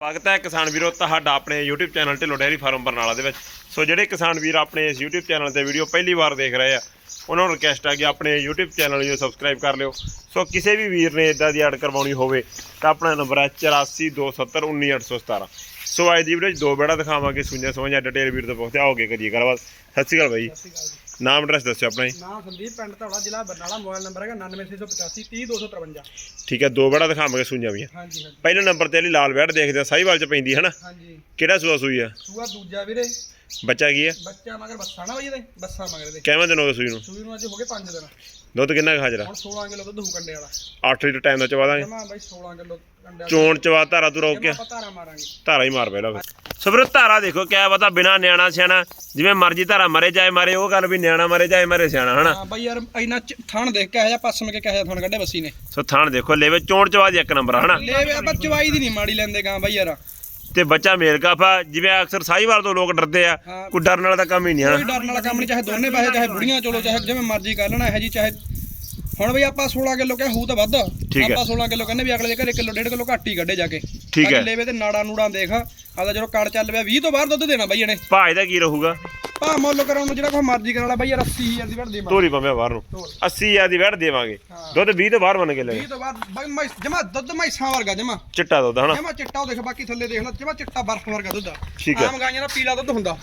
ਸਵਾਗਤ ਹੈ ਕਿਸਾਨ ਵੀਰੋ, ਤੁਹਾਡਾ ਆਪਣੇ YouTube channel Dhillon dairy farm Barnala ਦੇ ਵਿੱਚ। ਸੋ ਜਿਹੜੇ ਕਿਸਾਨ ਵੀਰ ਆਪਣੇ ਇਸ YouTube ਚੈਨਲ ਤੇ ਵੀਡੀਓ ਪਹਿਲੀ ਵਾਰ ਦੇਖ ਰਹੇ ਆ, ਉਹਨਾਂ ਨੂੰ ਰਿਕਵੈਸਟ ਆ ਕਿ ਆਪਣੇ YouTube ਚੈਨਲ ਨੂੰ ਸਬਸਕ੍ਰਾਈਬ ਕਰ ਲਿਓ। ਸੋ ਕਿਸੇ ਵੀ ਵੀਰ ਨੇ ਇਦਾਂ ਦੀ ਐਡ ਕਰਵਾਉਣੀ ਹੋਵੇ, ਤਾਂ ਆਪਣਾ ਨੰਬਰ ਹੈ 8427191817 ਸੋ ਅੱਜ ਦੀ ਵੀਡੀਓ 'ਚ ਦੋ ਬੇੜਾ ਦਿਖਾਵਾਂਗੇ, ਸੁਣਿਆ ਸਮਝਿਆ ਡਿਟੇਲ ਵੀਰ ਤੋਂ ਪੁੱਛਦੇ ਆਓਗੇ ਕਰੀਏ ਗੱਲਬਾਤ। ਸਤਿ ਸ਼੍ਰੀ ਅਕਾਲ ਬਾਈ। ਨਾਮ ਐਡਰੈਸ ਦੱਸਿਓ ਆਪਣਾ ਜੀ। ਨਾਮ ਸੰਦੀਪ ਪਿੰਡ ਧੌਲਾ ਜ਼ਿਲ੍ਹਾ ਬਰਨਾਲਾ ਮੋਬਾਈਲ ਨੰਬਰ ਹੈਗਾ 99685 30253 ਠੀਕ ਹੈ ਦੋ ਬੇੜਾ ਦਿਖਾਵਾਂਗੇ ਸੁਣਿਆ ਵੀ। ਹਾਂਜੀ ਹਾਂਜੀ। ਪਹਿਲੇ ਨੰਬਰ ਤੇ ਵਾਲੀ ਲਾਲ ਬੈੜ ਦੇਖਦੇ ਆ ਸਾਈਵਾਲ ਚ ਪੈਂਦੀ ਹੈ ਨਾ? ਹਾਂਜੀ। ਕਿਹੜਾ ਸੂਆ ਸੂਈ ਆ? ਸੂਆ ਦੂਜਾ ਵੀਰੇ। ਬੱਚਾ ਕੀ ਹੈ? ਬੱਚਾ ਮਗਰ ਬੱਸਾ ਨਾ ਬਈ ਇਹਦੇ ਬੱਸਾ ਮਗਰ ਦੇ। ਕਿਵੇਂ ਦਿਨ ਹੋ ਗਏ ਸੂਈ ਨੂੰ? ਸੂਈ ਨੂੰ ਅੱਜ ਹੋ ਗਏ 5 ਦਿਨ। ਦੁੱਧ ਕਿੰਨਾ ਕੁ ਹਾਜ਼ਰ ਆ? ਹੁਣ 16 ਕਿਲੋ ਦੁੱਧ ਕੰਡੇ ਵਾਲਾ। 8 ਲੀਟਰ ਟਾਈਮ ਦਾ ਚਵਾ ਦਾਂਗੇ। ਜਮਾ ਬਈ 16 ਕਿਲੋ ਕੰਡੇ ਵਾਲਾ। ਚੋਣ ਚਵਾ ਧਾਰਾ ਤੂੰ ਰੋਕ ਕੇ। ਪਤਾਰਾ ਮਾਰਾਂਗੇ। ਧਾਰਾ ਹੀ ਮਾਰ ਪਹਿਲਾਂ ਫਿਰ। ਸੋ ਵੀਰੋ ਧਾਰਾ ਦੇਖੋ ਕਿਆ ਪਤਾ ਬਿਨਾ ਨਿਆਣਾ ਸਿਆਣਾ ਜਿਵੇਂ ਮਰਜ਼ੀ ਧਾਰਾ ਮਰੇ ਜਾਏ ਮਰੇ ਉਹ ਗੱਲ ਵੀ ਨਿਆਣਾ ਮਰੇ ਜਾਏ ਮਰੇ ਸਿਆਣਾ ਹਨਾ? ਹਾਂ ਬਈ ਯਾਰ ਇੰਨਾ ਚ- ਥਣ ਦੇਖ ਕੇ ਆਇਆ ਪਸਮ ਕੇ ਕਹਿਆ ਥਣ ਕੱਢੇ ਬੱਸੀ ਨੇ। ਸੋ ਥਾਣ ਦੇਖੋ ਲੈਵੇ ਚੋਣ ਚਵਾ ਦੀ ਇੱਕ ਨੰਬਰ ਹਨਾ? ਲੈ ਵੇ ਆਪਾਂ ਚਵਾਈ ਦੀ ਨਹੀਂ ਮਾੜੀ ਲੈਂਦੇ ਗਾਂ ਬਈ ਯਾਰ। ਤੇ ਬੱਚਾ ਮੇਲ ਕਾਫਾ ਜਿਵੇਂ ਅਕਸਰ ਸਾਈਵਾਲ ਤੋਂ ਲੋਕ ਡਰਦੇ ਆ ਹਾਂ। ਕੋਈ ਡਰਨ ਵਾਲਾ ਤਾਂ ਕੰਮ ਹੀ ਨਹੀਂ ਕੋਈ ਹਨਾ ਡਰਨ ਵਾਲਾ ਕੰਮ ਨਹੀਂ ਚਾਹੇ ਦੋਨੇ ਪੈਸੇ ਚਾਹੇ ਬੁੜੀਆਂ ਚਲੋ ਚਾਹੇ ਜਿਵੇਂ ਮਰਜ਼ੀ ਕਰ ਲੈਣਾ ਇਹ ਜੀ ਚਾਹੇ ਹੁਣ ਬਈ ਆਪਾਂ 16 ਕਿਲੋ ਕਿਹਾ ਹੂ ਤਾਂ ਵੱਧ ਠੀਕ ਹੈ। ਆਪਾਂ 16 ਕਿਲੋ ਕਹਿੰਦੇ ਵੀ ਅਗਲੇ ਦੇ ਘਰੇ ਕਿਲੋ ਡੇਢ ਕਿਲੋ ਘੱਟ ਹੀ ਕੱਢੇ ਜਾ ਕੇ ਠੀਕ ਹੈ। ਅਗਲੇ ਵੇ ਤੇ ਨਾੜਾ ਨੂੜਾ ਦੇਖ ਆਦਾ ਜਦੋਂ ਕੜ ਚੱਲ ਪਿਆ 20 ਤੋਂ ਬਾਹਰ ਦੁੱਧ ਦੇਣਾ ਬਈ ਇਹਨੇ ਭਾਜ ਦਾ ਕੀ ਰਹੂਗਾ ਭਾ ਮੁੱਲ ਕਰਾਉਣ ਨੂੰ ਜਿਹੜਾ ਕੋਈ ਮਰਜ਼ੀ ਕਰਾ ਲਾ ਬਈ ਯਾਰ 80000 ਦੀ ਵੜ ਦੇ ਤੋਰੀ ਪੰਮਿਆ ਬਾਹਰ ਨੂੰ। ਤੋਰ। 80 ਆ ਦੀ ਵੜ ਦੇਵਾਂਗੇ। ਹਾਂ। ਦੁੱਧ 20 ਤੋਂ ਬਾਹਰ ਮੰਨ ਕੇ ਲੈ 20 ਤੋਂ ਬਾਅਦ ਬਈ ਮੈਂ ਜਮਾ ਦੁੱਧ ਮੈਸਾਂ ਵਰਗਾ ਜਮਾ। ਚਿੱਟਾ ਦੁੱਧ ਹਨਾ? ਜਮਾ ਚਿੱਟਾ ਉਹ ਦੇਖ ਬਾਕੀ ਥੱਲੇ ਦੇਖ ਲੈ ਜਮਾ ਚਿੱਟਾ ਬਰਫ਼ ਵਰਗਾ ਦੁੱਧ ਆ। ਠੀਕ ਹੈ। ਆਮ ਗਾਈਆਂ ਦਾ ਪੀਲਾ ਦੁੱਧ ਹੁੰਦਾ।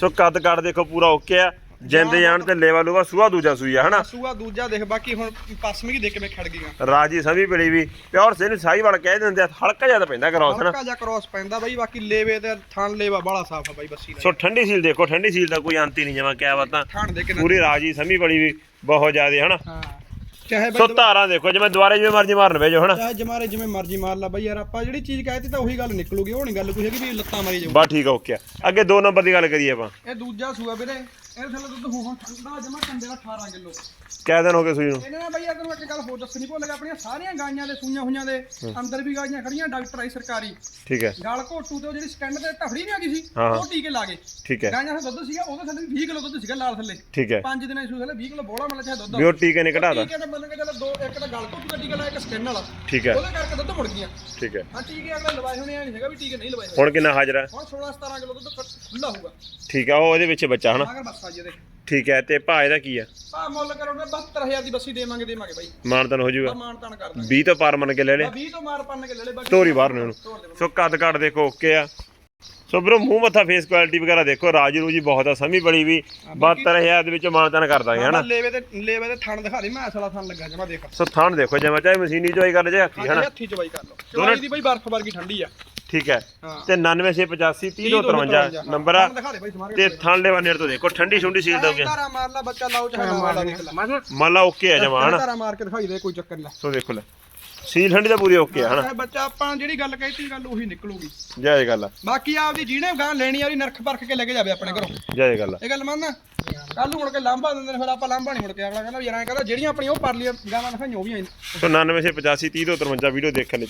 ਸੋ ਕੱਦ ਕੱਦ ਦੇਖੋ ਪੂਰਾ ਓਕੇ ਆ। ਜਿੰਦ ਜਾਣ ਤੇ ਲੇਵਾ ਲੂਗਾ ਸੂਆ ਦੂਜਾ ਸੂਈ ਆ ਹਨਾ? ਸੂਆ ਦੂਜਾ ਦੇਖ ਬਾਕੀ ਹੁਣ ਪਸਮੀ ਕੀ ਦੇਖ ਕਿਵੇਂ ਖੜ ਗਈਆਂ ਰਾਜੀ ਸਮੀ ਬੜੀ ਵੀ ਪਿਓਰ ਸੇ ਨੂੰ ਸਾਈ ਵਾਲ ਕਹਿ ਦਿੰਦੇ ਆ ਹਲਕਾ ਜ਼ਿਆਦਾ ਪੈਂਦਾ ਕਰੋਸ ਹਨਾ? ਹਲਕਾ ਜਿਹਾ ਕ੍ਰੋਸ ਪੈਂਦਾ ਬਈ ਬਾਕੀ ਲੇਵੇ ਤੇ ਥਣ ਲੇਵਾ ਬੜਾ ਸਾਫ਼ ਆ ਬਾਈ ਬੱਸੀ ਦਾ। ਸੋ ਠੰਡੀ ਸੀਲ ਦੇਖੋ ਠੰਡੀ ਸੀਲ ਦਾ ਕੋਈ ਅੰਤ ਹੀ ਨਹੀਂ ਜਮਾ ਕਿਆ ਬਾਤਾਂ। ਦੇ ਪੂਰੀ ਰਾਜੀ ਸਮੀ ਬੜੀ ਵੀ ਬਹੁਤ ਜ਼ਿਆਦੇ ਹਨਾ? ਹਾਂ। ਚਾਹੇ ਸੋ ਧਾਰਾਂ ਦੇਖੋ ਜਿਵੇਂ ਦੁਬਾਰੇ ਜਿਵੇਂ ਮਰਜ਼ੀ ਮਾਰਨ ਵੇਜੋ ਹਨਾ? ਚਾਹੇ ਜਮਾਰੇ ਜਿਵੇਂ ਮਰਜ਼ੀ ਮਾਰ ਲਾ ਬਈ ਯਾਰ ਆਪਾਂ ਜਿਹੜੀ ਚੀਜ਼ ਕਹਿਤੀ ਤਾਂ ਉਹੀ ਗੱਲ ਨਿਕਲੂਗੀ ਉਹ ਨਹੀਂ ਗੱਲ ਕੋਈ ਹੈਗੀ ਵੀ ਲੱਤਾਂ ਮਾਰੀ ਜਾਊ ਬਾ ਠੀਕ ਆ ਓਕੇ ਆ। ਅੱਗੇ ਦੋ ਨੰਬਰ ਦੀ ਗੱਲ ਕਰੀਏ ਆਪਾਂ। ਇਹ ਦੂਜਾ ਸੂਆ ਵੀਰੇ ਇਹਦੇ ਥੱਲੇ ਦੁੱਧ ਹੋ ਹੋ ਠੰਡਾ ਜਮਾ ਕੰਡੇ ਦਾ 18 ਕਿਲੋ। ਕਿਆ ਦਿਨ ਹੋ ਗਏ ਸੂਈ ਨੂੰ। ਇਹਨੇ ਨਾ ਬਈ ਯਾਰ ਤੈਨੂੰ ਇੱਕ ਗੱਲ ਹੋਰ ਦੱਸਣੀ ਭੁੱਲ ਗਿਆ ਆਪਣੀਆਂ ਸਾਰੀਆਂ ਗਾਈਆਂ ਦੇ ਸੂਈਆਂ ਹੋਈਆਂ ਦੇ ਅੰਦਰ ਵੀ ਗਾਈਆਂ ਖੜੀਆਂ ਡਾਕਟਰ ਆਈ ਸਰਕਾਰੀ। ਠੀਕ ਹੈ। ਗਲ ਘੋਟੂ ਤੇ ਉਹ ਜਿਹੜੀ ਸਕੈਨ ਤੇ ਢਫੜੀ ਨਹੀਂ ਆ ਗਈ ਸੀ। ਉਹ ਟੀਕੇ ਲਾ ਗਏ ਠੀਕ ਹੈ। ਗਾਈਆਂ ਦਾ ਦੁੱਧ ਸੀਗਾ ਉਹਦੇ ਥੱਲੇ ਵੀ 20 ਕਿਲੋ ਦੁੱਧ ਸੀਗਾ ਲਾਲ ਥੱਲੇ। ਠੀਕ ਹੈ। ਪੰਜ ਦਿਨਾਂ ਸੂ ਥੱਲੇ 20 ਕਿਲੋ ਬੋਲਾ ਮਤਲਬ ਚਾਹੇ ਦੁੱਧ ਵੀ ਉਹ ਟੀਕੇ ਨੇ ਘਟਾ ਦਾ ਟੀਕੇ ਤਾਂ ਮੰਨ ਕੇ ਚੱਲ ਦੋ ਇੱਕ ਤਾਂ ਗਲ ਘੋਟੂ ਦਾ ਟੀਕਾ ਲਾਇਆ ਇੱਕ ਸਕੈਨ ਵਾਲਾ। ਠੀਕ ਹੈ। ਉਹਦੇ ਕਰਕੇ ਦੁੱਧ ਮੁੜ ਗਈਆਂ। ਠੀਕ ਹੈ। ਹਾਂ ਟੀਕੇ ਅਗਲੇ ਲਵਾਏ ਹੋਣੇ ਆ ਨਹੀਂ ਹੈਗਾ ਵੀ ਟੀਕੇ ਨਹੀਂ ਲਵਾਏ ਹੋਏ। ਹੁਣ ਕਿੰਨਾ ਹਾਜ਼ਰ ਹੈ? ਹੁਣ 16 17 ਕਿਲੋ ਦੁੱਧ ਖੁੱਲਾ ਹੋਊਗਾ। ਠੀਕ ਆ ਉਹ ਇਹਦੇ ਵਿੱਚ ਬੱਚਾ ਹਨਾ? ਮਗਰ ਬੱਸਾ ਜੀ ਇਹਦੇ ਠੀਕ ਹੈ ਤੇ ਭਾਅ ਇਹਦਾ ਕੀ ਆ ਭਾ ਮੁੱਲ ਕਰੋਗੇ 72000 ਦੀ ਬੱਸੀ ਦੇਵਾਂਗੇ ਦੇਵਾਂਗੇ ਬਾਈ। ਮਾਨਤਨ ਹੋ ਜਾਊਗਾ। ਮਾਨ ਤਾਨ ਕਰ ਦਾਂਗੇ। 20 ਤੋਂ ਪਾਰ ਮੰਨ ਕੇ ਲੈ ਲੈ। 20 ਤੋਂ ਮਾਰ ਪੰਨ ਕੇ ਲੈ ਲੈ ਤੋਰੀ ਬਾਹਰ ਨੇ ਸੋ ਕੱਦ ਕੱਟ ਦੇਖੋ ਓਕੇ ਆ। ਸੋ ਬਰੋ ਮੂੰਹ ਮੱਥਾ ਫੇਸ ਕੁਆਲਿਟੀ ਵਗੈਰਾ ਦੇਖੋ ਰਾਜੀ ਰੂਜੀ ਬਹੁਤ ਆ ਸਮੀ ਬੜੀ ਵੀ 72000 ਦੇ ਵਿੱਚ ਮਾਨਤਨ ਕਰ ਦਾਂਗੇ ਹਨਾ? ਲੇਵੇ ਤੇ ਲੇਵੇ ਤੇ ਥਣ ਦਿਖਾ ਦੇ ਮੈਂ ਅਸਲਾ ਥਣ ਲੱਗਾ ਜਮਾ ਦੇਖ। ਸੋ ਥਾਣ ਦੇਖੋ ਜਿਵੇਂ ਚਾਹੇ ਮਸ਼ੀਨੀ ਚੋਈ ਕਰ ਜੇ ਹੱਥੀ ਹਨਾ? ਹੱਥੀ ਚਵਾਈ ਕਰ ਲਓ। ਚਵਾਈ ਦੀ ਬਈ ਬਰਫ਼ ਵਰਗੀ ਠੰਡੀ ਆ। ਠੀਕ ਹੈ। ਹਾਂ। ਤੇ 99685 3053 ਨੰਬਰ ਆ। ਤੇ ਥਾਣ ਲੈਵਾ ਨੇੜ ਤੋਂ ਦੇਖੋ ਠੰਡੀ ਛੁੰਡੀ ਸੀਲ ਦੋਗੇ। ਧਾਰਾ ਮਾਰ ਲਾ ਬੱਚਾ ਲਾਓ ਚਾਹੇ ਨਾ ਲਾ ਦੇਖ ਲੈ। ਮੰਨ ਲਾ। ਓਕੇ ਆ ਜਮਾ ਹਨਾ? ਮਾਰ ਕੇ ਦਿਖਾਈ ਦੇ ਕੋਈ ਚੱਕਰ ਨਹੀਂ। ਸੋ ਦੇਖੋ ਲੈ। ਸੀਲ ਠੰਡੀ ਦਾ ਪੂਰੀ ਓਕੇ ਆ ਹਨਾ? ਬੱਚਾ ਆਪਾਂ ਜਿਹੜੀ ਗੱਲ ਕਹਿਤੀ ਗੱਲ ਉਹੀ ਨਿਕਲੂਗੀ। ਜੈ ਗੱਲ ਆ। ਬਾਕੀ ਆਪਦੀ ਜਿਹਨੇ ਗਾਂ ਲੈਣੀ ਆ ਉਹਦੀ ਨਰਖ ਪਰਖ ਕੇ ਲੈ ਕੇ ਜਾਵੇ ਆਪਣੇ ਘਰੋਂ। ਜੈ ਗੱਲ ਆ। ਇਹ ਗੱਲ ਮੰਨ? ਕੱਲ ਨੂੰ ਮੁੜ ਕੇ ਲਾਂਭਾ ਦਿੰਦੇ ਨੇ ਫਿਰ ਆਪਾਂ ਲਾਂਭਾ ਨਹੀਂ ਮੁੜ ਕੇ। ਅਗਲਾ ਕਹਿੰਦਾ ਯਾਰ ਐਂ ਕਹਿੰਦਾ ਜਿਹੜੀਆਂ ਆਪਣੀ ਉਹ ਪਰਲੀਆਂ ਗਾਵਾਂ ਦਿਖਾਈਆਂ ਉਹ ਵੀ ਆਈ। ਸੋ 99685 3053 ਵੀਡੀਓ ਦੇਖਣ ਲਈ।